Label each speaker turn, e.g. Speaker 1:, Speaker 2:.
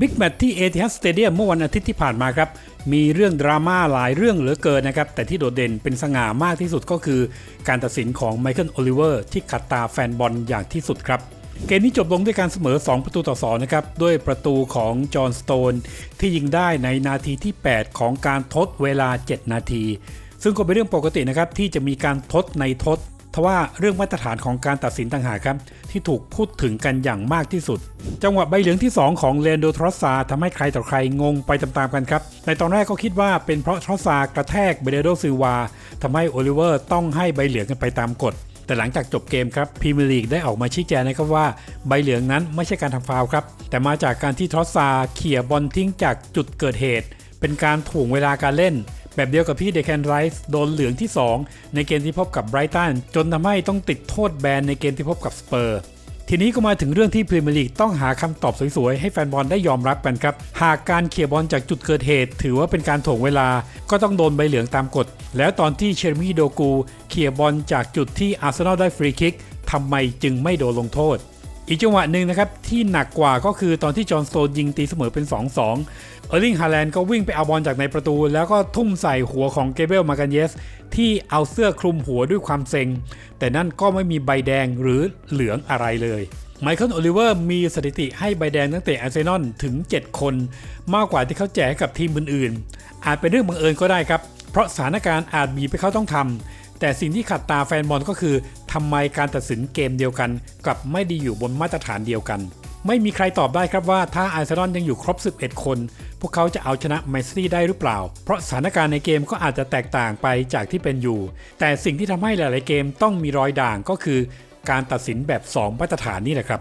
Speaker 1: บิ๊กแมตช์ที่เอ i ิฮัสสเตเดียมเมื่อวันอาทิตย์ที่ผ่านมาครับ มีเรื่องดราม่าหลายเรื่องเหลือเกินนะครับ แต่ที่โดดเด่นเป็นสง่ามากที่สุดก็คือ การตัดสินของไมเคิลโอลิเวอร์ที่ขัดตาแฟนบอลอย่างที่สุดครับ เกมนี้จบลงด้วยการเสมอ 2 ประตูต่อ 2 นะครับ ด้วยประตูของจอห์นสโตนที่ยิงได้ในนาทีที่ 8 ของการทดเวลา 7 นาที ซึ่งก็เป็นเรื่องปกตินะครับที่จะมีการทดในทด ทว่าเรื่องมาตรฐานของการตัดสินต่างหากครับ ที่ถูกพูดถึงกันอย่างมากที่สุด จังหวะใบเหลืองที่ 2 ของเลนโดทรอสซาทำให้ใครต่อใครงงไปตามๆกันครับ ในตอนแรกก็คิดว่าเป็นเพราะทรอสซากระแทกเบเดโดซิวาทำให้โอลิเวอร์ต้องให้ใบเหลืองกันไปตามกฎแต่หลังจากจบเกมครับพรีเมียร์ลีกได้ออกมาชี้แจงนะครับว่าใบเหลืองนั้นไม่ใช่การทำฟาวครับ แต่มาจากการที่ทรอสซาเขี่ยบอลทิ้งจากจุดเกิดเหตุ เป็นการถ่วงเวลาการเล่น แบบเดียวกับที่เดแคนไรส์โดนเหลืองที่ 2 ในเกมที่พบกับไบรตันจนทำให้ต้องติดโทษแบนในเกมที่พบกับสเปอร์ทีนี้ก็มาถึงเรื่องที่พรีเมียร์ลีกต้องหาคำตอบสวยๆ ให้แฟนบอลได้ยอมรับกันครับ หากการเขี่ยบอลจากจุดเกิดเหตุ ถือว่าเป็นการถ่วงเวลา ก็ต้องโดนใบเหลืองตามกฎ แล้วตอนที่เชอร์มี่โดกูเขี่ยบอลจากจุดที่อาร์เซนอลได้ฟรีคิกทำไมจึงไม่โดนลงโทษ อีกจังหวะหนึ่งนะครับ ที่หนักกว่าก็คือตอนที่จอห์นสโตนยิงตีเสมอเป็น 2-2 เออร์ลิงฮาแลนด์ก็วิ่งไปเอาบอลจากในประตู แล้วก็ทุ่มใส่หัวของเกเบลมากันเยส ที่เอาเสื้อคลุมหัวด้วยความเซ็ง แต่นั่นก็ไม่มีใบแดงหรือเหลืองอะไรเลยไมเคิลโอลิเวอร์มีสถิติให้ใบแดงตั้งแต่อาร์เซนอลถึง 7 คน มากกว่าที่เขาแจกกับทีมอื่นๆ อาจเป็นเรื่องบังเอิญก็ได้ครับ เพราะสถานการณ์อาจบีบไปเขาต้องทำแต่สิ่งที่ขัดตาแฟนบอลก็คือ ทำไมการตัดสินเกมเดียวกันกลับไม่ได้อยู่บนมาตรฐานเดียวกัน ไม่มีใครตอบได้ครับว่าถ้าอาร์เซนอลยังอยู่ครบ 11 คน พวกเขาจะเอาชนะแมนซิตี้ได้หรือเปล่า เพราะสถานการณ์ในเกมก็อาจจะแตกต่างไปจากที่เป็นอยู่ แต่สิ่งที่ทำให้หลาย ๆ เกมต้องมีรอยด่างก็คือ การตัดสินแบบ 2 มาตรฐานนี่แหละครับ